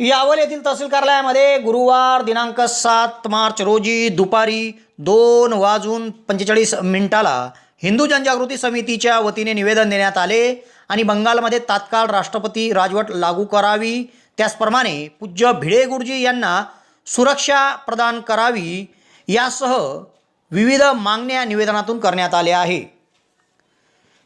यावल येथील तहसील कार्यालयामध्ये गुरुवार दिनांक सात मार्च रोजी दुपारी दोन वाजून पंचेचाळीस मिनिटाला हिंदू जनजागृती समितीच्या वतीने निवेदन देण्यात आले आणि बंगालमध्ये तात्काळ राष्ट्रपती राजवट लागू करावी. त्याचप्रमाणे पूज्य भिडे गुरुजी यांना सुरक्षा प्रदान करावी यासह विविध मागण्या निवेदनातून करण्यात आल्या आहे.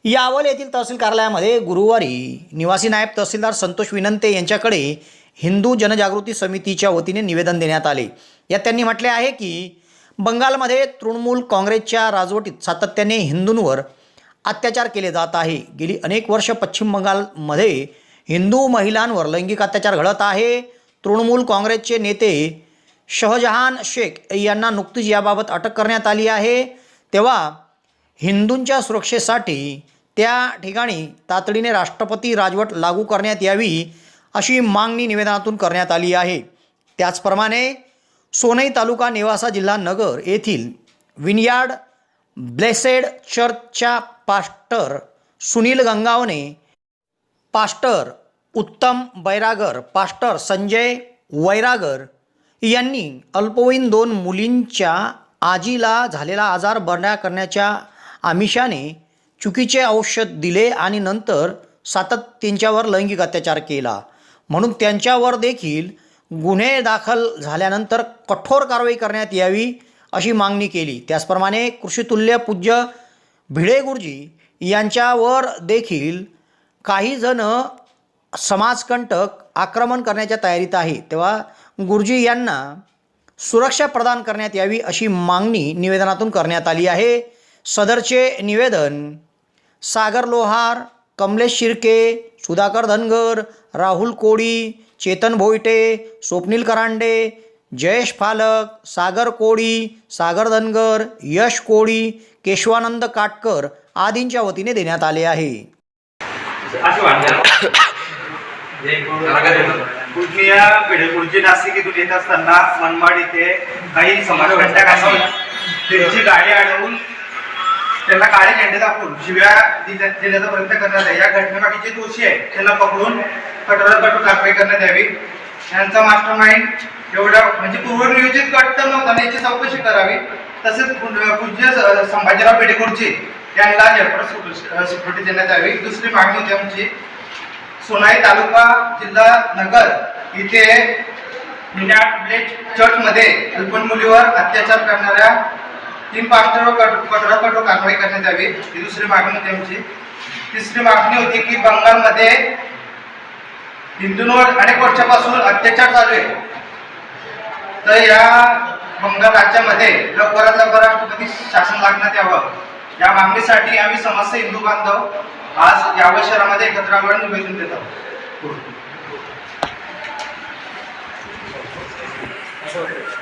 यावल येथील तहसील कार्यालयामध्ये गुरुवारी निवासी नायब तहसीलदार संतोष विनंते यांच्याकडे हिंदू जनजागृती समितीच्या वतीने निवेदन देण्यात आले. यात त्यांनी म्हटले आहे की बंगालमध्ये तृणमूल काँग्रेसच्या राजवटीत सातत्याने हिंदूंवर अत्याचार केले जात आहे. गेली अनेक वर्ष पश्चिम बंगालमध्ये हिंदू महिलांवर लैंगिक अत्याचार घडत आहे. तृणमूल काँग्रेसचे नेते शहजहान शेख यांना नुकतीच याबाबत अटक करण्यात आली आहे. तेव्हा हिंदूंच्या सुरक्षेसाठी त्या ठिकाणी तातडीने राष्ट्रपती राजवट लागू करण्यात यावी अशी मागणी निवेदनातून करण्यात आली आहे. त्याचप्रमाणे सोनई तालुका नेवासा जिल्हा नगर येथील विनयार्ड ब्लेसेड चर्चच्या pastor Sunil Gangawane pastor Uttam Bairagar pastor Sanjay Vairagar यांनी अल्पवयीन दोन मुलींच्या आजीला झालेला आजार बऱ्या करण्याच्या आमिषाने चुकीचे औषध दिले आणि नंतर सातत्यांच्यावर लैंगिक अत्याचार केला. म्हणून त्यांच्यावर देखील गुन्हे दाखल झाल्यानंतर कठोर कारवाई करण्यात यावी अशी मागणी केली. त्याचप्रमाणे कृषीतुल्य पूज्य भिडे गुरुजी यांच्यावर देखील काही जण समाजकंटक आक्रमण करण्याच्या तयारीत आहे. तेव्हा गुरुजी यांना सुरक्षा प्रदान करण्यात यावी अशी मागणी निवेदनातून करण्यात आली आहे. सदरचे निवेदन सागर लोहार कमलेश शिर्के सुधाकर धनगर राहुल कोळी चेतन भोईटे स्वप्नील करांडे जयेश फालक सागर कोळी सागर धनगर यश कोळी केशवानंद काटकर आदींच्या वतीने देण्यात आले आहे. अशी वाटणार पूर्णिया पेढेपूरची नाशिक इथून येत असताना मनमाड इथे काही त्यांची गाडी अडवून त्यांना काळे झेंडे दाखवून शिव्या दिल्या- प्रयत्न करण्यात आहे या घटनेमागे जे दोषी आहे त्यांना पकडून कठोरात कठोर कारवाई करण्यात यावी. यांचा मास्टर माइंड एवढा म्हणजे पूर्वनियोजित कट तर नव्हता याची चौकशी करावी. तसेच पूज्य संभाजीराव पेढेपूरची यांना झेडपड सिक्युरिटी देण्यात यावी. दुसरी मागणी होती आमची सोनाई तालुका जिल्हा नगर इथे चर्चमध्ये अल्पन मुलीवर अत्याचार करणाऱ्या तीन पास्टरवर कठ- कठोरात कठोर कारवाई करण्यात यावी. ही दुसरी मागणी होती आमची. तिसरी मागणी होती की बंगालमध्ये हिंदूंवर अनेक वर्षापासून अत्याचार चालू आहे. तर या बंगाल राज्यामध्ये लवकरात लवकर राष्ट्रपती शासन लागण्यात यावं. या मागणीसाठी आम्ही समस्त हिंदू बांधव आज यावत शहरामध्ये एकत्र आल्यावर निवेदन देत. आहोत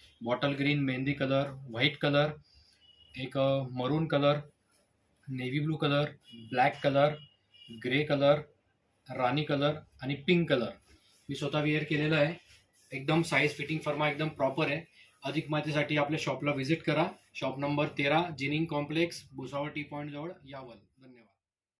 बॉटल ग्रीन मेहंदी कलर व्हाईट कलर एक maroon colour navy blue colour black colour grey colour राणी कलर आणि पिंक कलर. मी स्वतः वेअर केलेलं आहे. एकदम साईज फिटिंग फर्मा एकदम प्रॉपर आहे. अधिक माहितीसाठी आपल्या शॉपला व्हिजिट करा. शॉप नंबर तेरा जिनिंग कॉम्प्लेक्स भुसावळ टी पॉईंटजवळ यावल.